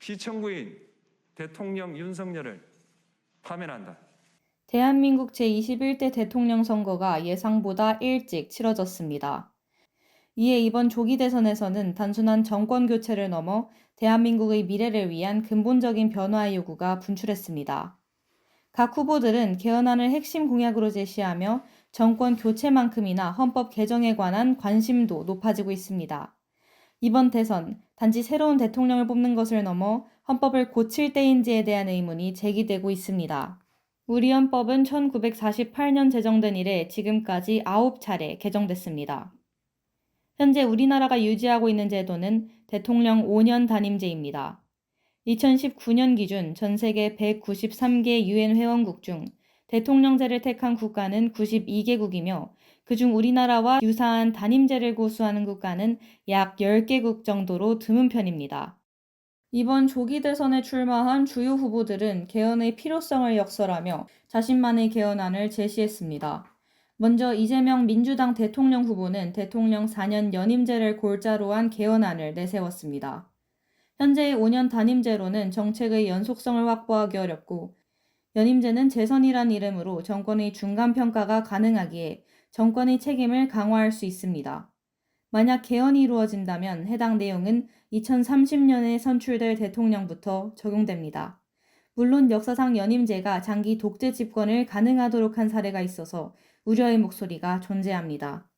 피청구인 대통령 윤석열을 파면한다. 대한민국 제21대 대통령 선거가 예상보다 일찍 치러졌습니다. 이에 이번 조기 대선에서는 단순한 정권 교체를 넘어 대한민국의 미래를 위한 근본적인 변화의 요구가 분출했습니다. 각 후보들은 개헌안을 핵심 공약으로 제시하며 정권 교체만큼이나 헌법 개정에 관한 관심도 높아지고 있습니다. 이번 대선 단지 새로운 대통령을 뽑는 것을 넘어 헌법을 고칠 때인지에 대한 의문이 제기되고 있습니다. 우리 헌법은 1948년 제정된 이래 지금까지 9차례 개정됐습니다. 현재 우리나라가 유지하고 있는 제도는 대통령 5년 단임제입니다. 2019년 기준 전 세계 193개 유엔 회원국 중 대통령제를 택한 국가는 92개국이며 그중 우리나라와 유사한 단임제를 고수하는 국가는 약 10개국 정도로 드문 편입니다. 이번 조기 대선에 출마한 주요 후보들은 개헌의 필요성을 역설하며 자신만의 개헌안을 제시했습니다. 먼저 이재명 민주당 대통령 후보는 대통령 4년 연임제를 골자로 한 개헌안을 내세웠습니다. 현재의 5년 단임제로는 정책의 연속성을 확보하기 어렵고 연임제는 재선이란 이름으로 정권의 중간 평가가 가능하기에 정권의 책임을 강화할 수 있습니다. 만약 개헌이 이루어진다면 해당 내용은 2030년에 선출될 대통령부터 적용됩니다. 물론 역사상 연임제가 장기 독재 집권을 가능하도록 한 사례가 있어서 우려의 목소리가 존재합니다.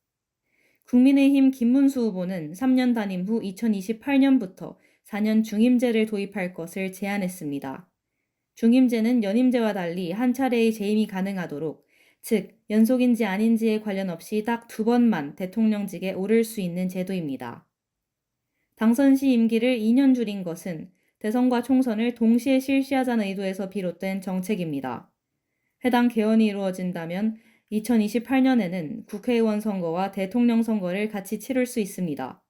국민의힘 김문수 후보는 3년 단임 후 2028년부터 4년 중임제를 도입할 것을 제안했습니다. 중임제는 연임제와 달리 한 차례의 재임이 가능하도록, 즉, 연속인지 아닌지에 관련 없이 딱 두 번만 대통령직에 오를 수 있는 제도입니다. 당선 시 임기를 2년 줄인 것은 대선과 총선을 동시에 실시하자는 의도에서 비롯된 정책입니다. 해당 개헌이 이루어진다면 2028년에는 국회의원 선거와 대통령 선거를 같이 치를 수 있습니다.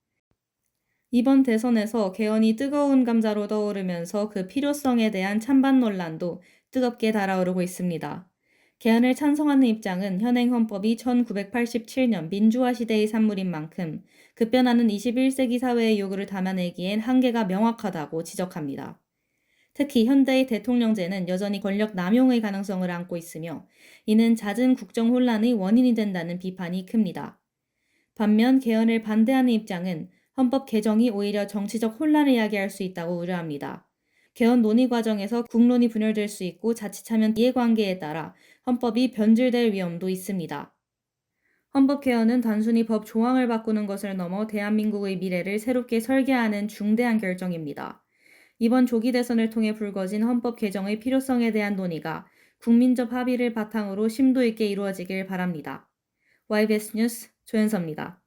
이번 대선에서 개헌이 뜨거운 감자로 떠오르면서 그 필요성에 대한 찬반 논란도 뜨겁게 달아오르고 있습니다. 개헌을 찬성하는 입장은 현행 헌법이 1987년 민주화 시대의 산물인 만큼 급변하는 21세기 사회의 요구를 담아내기엔 한계가 명확하다고 지적합니다. 특히 현대의 대통령제는 여전히 권력 남용의 가능성을 안고 있으며 이는 잦은 국정 혼란의 원인이 된다는 비판이 큽니다. 반면 개헌을 반대하는 입장은 헌법 개정이 오히려 정치적 혼란을 야기할 수 있다고 우려합니다. 개헌 논의 과정에서 국론이 분열될 수 있고 자칫하면 이해관계에 따라 헌법이 변질될 위험도 있습니다. 헌법 개헌은 단순히 법 조항을 바꾸는 것을 넘어 대한민국의 미래를 새롭게 설계하는 중대한 결정입니다. 이번 조기 대선을 통해 불거진 헌법 개정의 필요성에 대한 논의가 국민적 합의를 바탕으로 심도 있게 이루어지길 바랍니다. YBS 뉴스 조현서입니다.